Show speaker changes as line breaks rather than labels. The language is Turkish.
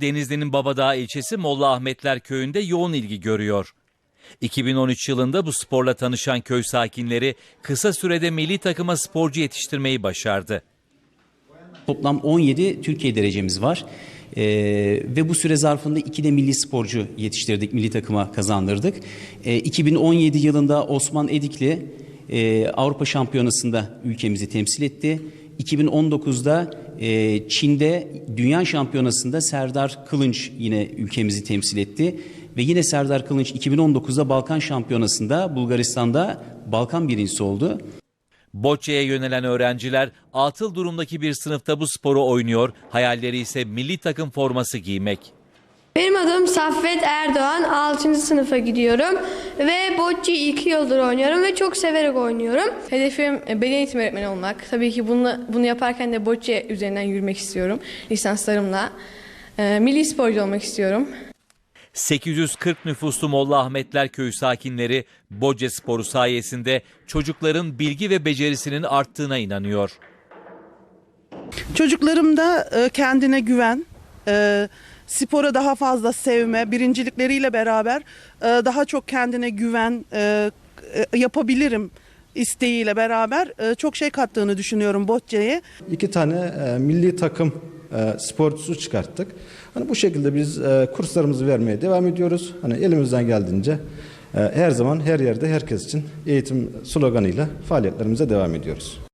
Denizli'nin Babadağ ilçesi Molla Ahmetler köyünde yoğun ilgi görüyor. 2013 yılında bu sporla tanışan köy sakinleri kısa sürede milli takıma sporcu yetiştirmeyi başardı.
Toplam 17 Türkiye derecemiz var. Ee, ve bu süre zarfında iki de milli sporcu yetiştirdik, milli takıma kazandırdık. Ee, 2017 yılında Osman Edikli e, Avrupa Şampiyonası'nda ülkemizi temsil etti. 2019'da e, Çin'de Dünya Şampiyonası'nda Serdar Kılınç yine ülkemizi temsil etti. Ve yine Serdar Kılınç 2019'da Balkan Şampiyonası'nda Bulgaristan'da Balkan birincisi oldu.
Bocce'ye yönelen öğrenciler atıl durumdaki bir sınıfta bu sporu oynuyor, hayalleri ise milli takım forması giymek.
Benim adım Saffet Erdoğan. 6. sınıfa gidiyorum. Ve bocce 2 yıldır oynuyorum ve çok severek oynuyorum.
Hedefim e, beden eğitimi öğretmeni olmak. Tabii ki bunu, bunu yaparken de bocce üzerinden yürümek istiyorum lisanslarımla. E, milli sporcu olmak istiyorum.
840 nüfuslu Molla Ahmetler köyü sakinleri Bocce sporu sayesinde çocukların bilgi ve becerisinin arttığına inanıyor.
Çocuklarımda e, kendine güven, e, spora daha fazla sevme, birincilikleriyle beraber e, daha çok kendine güven e, e, yapabilirim isteğiyle beraber çok şey kattığını düşünüyorum bocce'ye.
İki tane milli takım sporcusu çıkarttık. Hani bu şekilde biz kurslarımızı vermeye devam ediyoruz. Hani elimizden geldiğince her zaman her yerde herkes için eğitim sloganıyla faaliyetlerimize devam ediyoruz.